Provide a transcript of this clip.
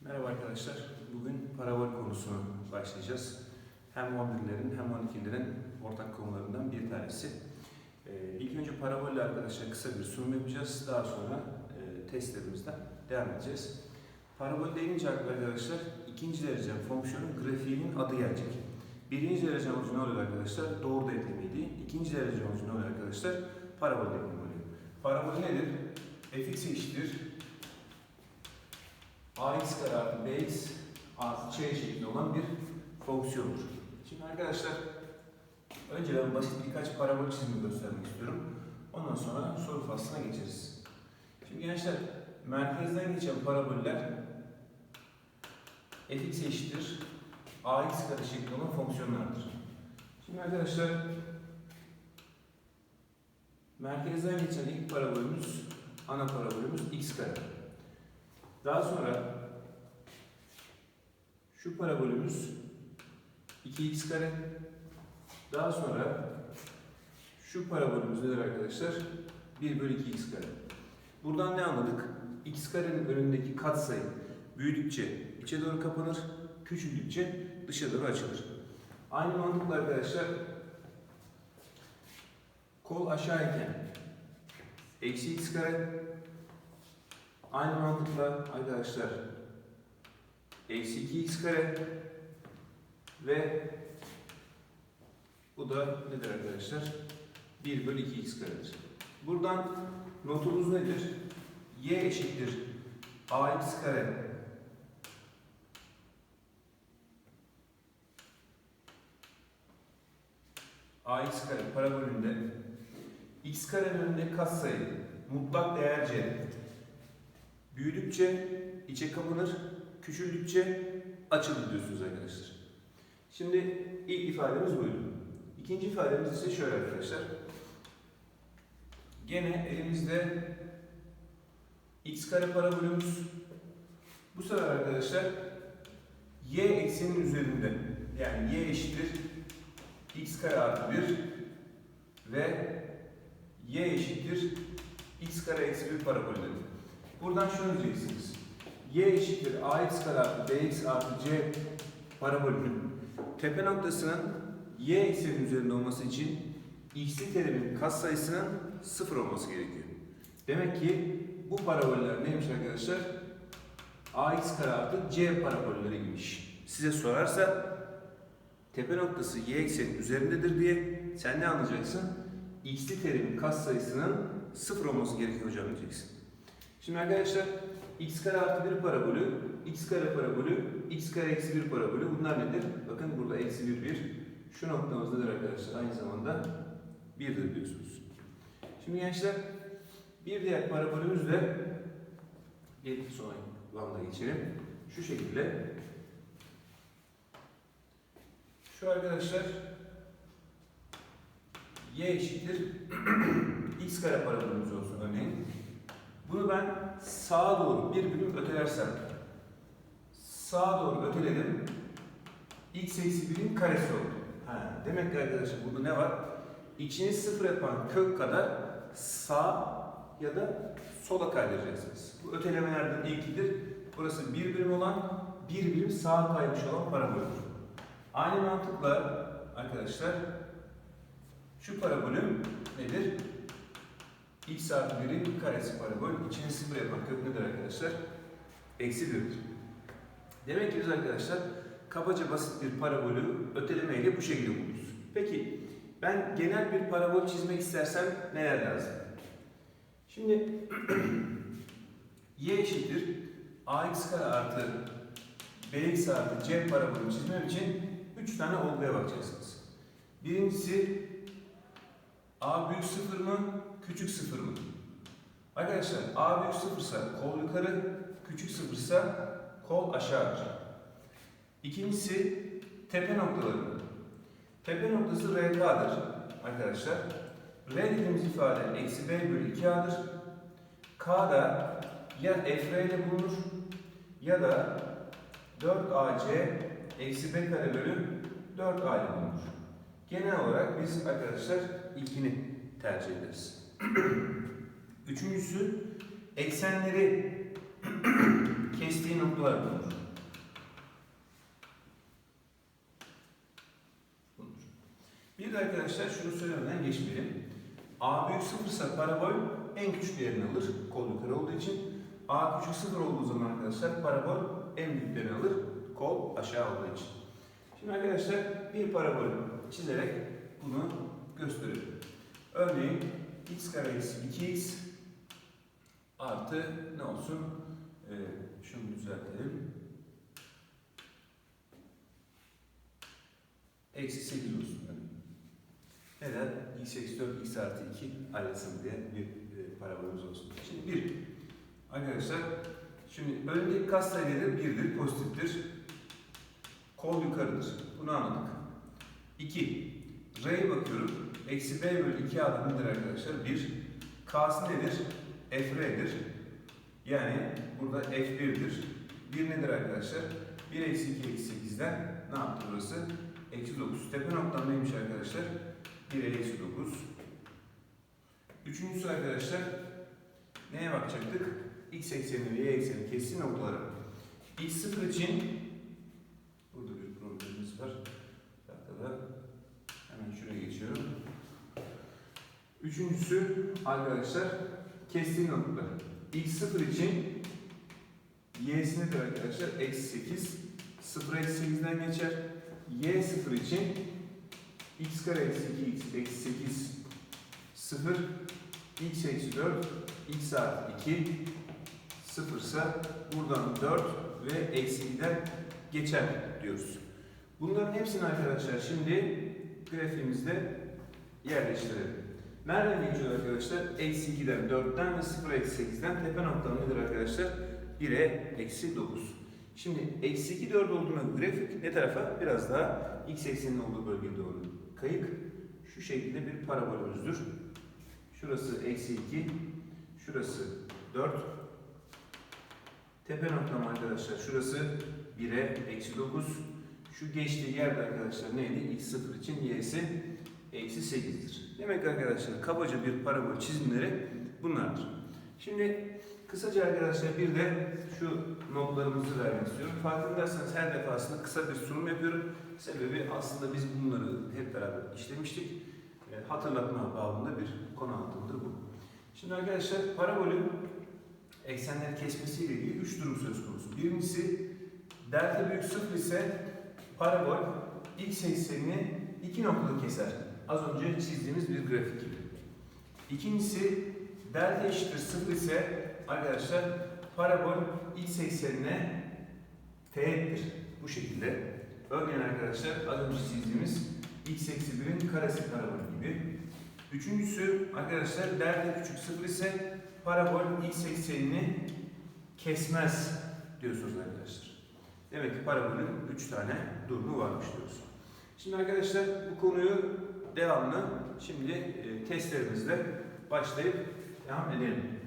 Merhaba arkadaşlar. Bugün parabol konusunu başlayacağız. Hem 11'lerin hem 12'lerin ortak konularından bir tanesi. Ee, ilk önce parabolle arkadaşlar kısa bir sunum yapacağız. Daha sonra e, devam edeceğiz. Parabol deyince arkadaşlar ikinci derece fonksiyonun grafiğinin adı gelecek. Birinci derece orijinal oluyor arkadaşlar doğru denklemiydi. İkinci derece orijinal oluyor arkadaşlar parabol denklemi oluyor. Parabol nedir? fx eşittir ax kare artı bx artı c şeklinde olan bir fonksiyondur. Şimdi arkadaşlar önce ben basit birkaç parabol çizimi göstermek istiyorum. Ondan sonra soru faslına geçeriz. Şimdi gençler merkezden geçen paraboller fx eşittir ax kare şeklinde olan fonksiyonlardır. Şimdi arkadaşlar merkezden geçen ilk parabolümüz ana parabolümüz x kare. Daha sonra şu parabolümüz 2x kare. Daha sonra şu parabolümüz nedir arkadaşlar? 1 bölü 2x kare. Buradan ne anladık? x karenin önündeki katsayı büyüdükçe içe doğru kapanır, küçüldükçe dışa doğru açılır. Aynı mantıkla arkadaşlar kol aşağıyken eksi x kare Aynı mantıkla arkadaşlar eksi 2x kare ve bu da nedir arkadaşlar? 1 bölü 2x karedir. Buradan notumuz nedir? y eşittir ax kare ax kare parabolünde x karenin önünde katsayı mutlak değer c Büyüdükçe içe kapanır, küçüldükçe açılır diyorsunuz arkadaşlar. Şimdi ilk ifademiz buydu. İkinci ifademiz ise şöyle arkadaşlar. Gene elimizde x kare parabolümüz. Bu sefer arkadaşlar y eksenin üzerinde yani y eşittir x kare artı 1 ve y eşittir x kare eksi 1 parabolü dedik. Buradan şunu diyeceksiniz. y eşittir ax kare artı bx artı c parabolünün tepe noktasının y eksenin üzerinde olması için x'li terimin katsayısının sıfır olması gerekiyor. Demek ki bu paraboller neymiş arkadaşlar? ax kare artı c parabolleriymiş. Size sorarsa tepe noktası y eksenin üzerindedir diye sen ne anlayacaksın? x'li terimin katsayısının sıfır olması gerekiyor hocam diyeceksin. Şimdi arkadaşlar x kare artı 1 parabolü, x kare parabolü, x kare eksi 1 parabolü bunlar nedir? Bakın burada eksi 1 1. Şu noktamız nedir arkadaşlar? Aynı zamanda 1'dir diyorsunuz. Şimdi gençler bir diğer parabolümüz de bir sonraki banda geçelim. Şu şekilde. Şu arkadaşlar y eşittir x kare parabolümüz olsun örneğin. Bunu ben sağa doğru bir birim ötelersem sağa doğru öteledim x eksi 1'in karesi oldu. Ha, demek ki arkadaşlar burada ne var? İçini sıfır yapan kök kadar sağ ya da sola kaydıracaksınız. Bu ötelemelerden ilkidir. Burası bir birim olan, bir birim sağa kaymış olan paraboldür. Aynı mantıkla arkadaşlar şu parabolüm nedir? X artı 1'in karesi parabol. İçini sıfır yapan kök nedir arkadaşlar? Eksi 1'dir. Demek ki biz arkadaşlar kabaca basit bir parabolü ötelemeyle bu şekilde buluruz. Peki ben genel bir parabol çizmek istersem neler lazım? Şimdi y eşittir ax kare artı bx artı c parabolü çizmem için 3 tane olguya bakacaksınız. Birincisi a büyük sıfır mı, küçük sıfır mı? Arkadaşlar a büyük sıfırsa kol yukarı, küçük sıfırsa kol aşağıdır. İkincisi tepe noktaları. Tepe noktası RK'dır arkadaşlar. R dediğimiz ifade eksi B bölü 2A'dır. K da ya FR ile bulunur ya da 4AC eksi B kare bölü 4A ile bulunur. Genel olarak biz arkadaşlar ilkini tercih ederiz. Üçüncüsü eksenleri kestiği nokta durumlar bulunur. Bir de arkadaşlar şunu söylemeden geçmeyelim. A büyük sıfırsa parabol en küçük değerini alır. Kol yukarı olduğu için. A küçük sıfır olduğu zaman arkadaşlar parabol en büyük değerini alır. Kol aşağı olduğu için. Şimdi arkadaşlar bir parabol çizerek bunu gösteriyorum. Örneğin x kare eksi 2x artı ne olsun? Ee, şunu düzeltelim. Eksi 8 olsun. Yani. Neden? x eksi 4, x artı 2 arasın diye bir e, parabolümüz olsun. Şimdi bir, arkadaşlar, şimdi önündeki kas sayıları birdir, pozitiftir. Kol yukarıdır. Bunu anladık. 2. R'ye bakıyorum. Eksi B bölü 2 adı nedir arkadaşlar? 1. K'sı nedir? FR'dir. Yani burada F1'dir. 1 nedir arkadaşlar? 1 eksi 2 eksi 8'den ne yaptı burası? Eksi 9. Tepe noktam neymiş arkadaşlar? 1 eksi 9. Üçüncüsü arkadaşlar neye bakacaktık? X ekseni ve Y ekseni keskin noktaları. X0 için burada bir problemimiz var. Bir dakikada hemen şuraya geçiyorum. Üçüncüsü arkadaşlar keskin nokta. X0 için Y'si nedir arkadaşlar? Eksi 8. 0 eksi 8'den geçer. Y0 için x kare eksi 2x eksi 8 0 x eksi 4 x artı 2 0 ise buradan 4 ve eksi 2'den geçer diyoruz. Bunların hepsini arkadaşlar şimdi grafiğimizde yerleştirelim. Nereden geçiyor arkadaşlar? Eksi 2'den 4'ten ve 0 eksi 8'den tepe noktam nedir arkadaşlar? 1'e eksi 9. Şimdi eksi 2 4 olduğuna grafik ne tarafa? Biraz daha x ekseninin olduğu bölgeye doğru kayık. Şu şekilde bir parabolümüzdür. Şurası eksi 2, şurası 4. Tepe noktam arkadaşlar şurası 1'e eksi 9. Şu geçtiği yerde arkadaşlar neydi? x0 için y'si eksi 8'dir. Demek arkadaşlar kabaca bir parabol çizimleri bunlardır. Şimdi kısaca arkadaşlar bir de şu notlarımızı vermek istiyorum. Farkındaysanız her defasında kısa bir sunum yapıyorum. Sebebi aslında biz bunları hep beraber işlemiştik. E, hatırlatma babında bir konu anlatımıdır bu. Şimdi arkadaşlar parabolün eksenleri kesmesiyle ilgili üç durum söz konusu. Birincisi delta büyük sıfır ise parabol x eksenini iki noktada keser. Az önce çizdiğimiz bir grafik gibi. İkincisi delta eşittir sıfır ise arkadaşlar parabol x eksenine teğettir. Bu şekilde. Örneğin arkadaşlar az önce çizdiğimiz x eksi 1'in karesi parabol gibi. Üçüncüsü arkadaşlar delta küçük sıfır ise parabol x eksenini kesmez diyorsunuz arkadaşlar. Demek ki parabolün üç tane durumu varmış diyoruz. Şimdi arkadaşlar bu konuyu devamlı şimdi e, testlerimizle başlayıp devam edelim.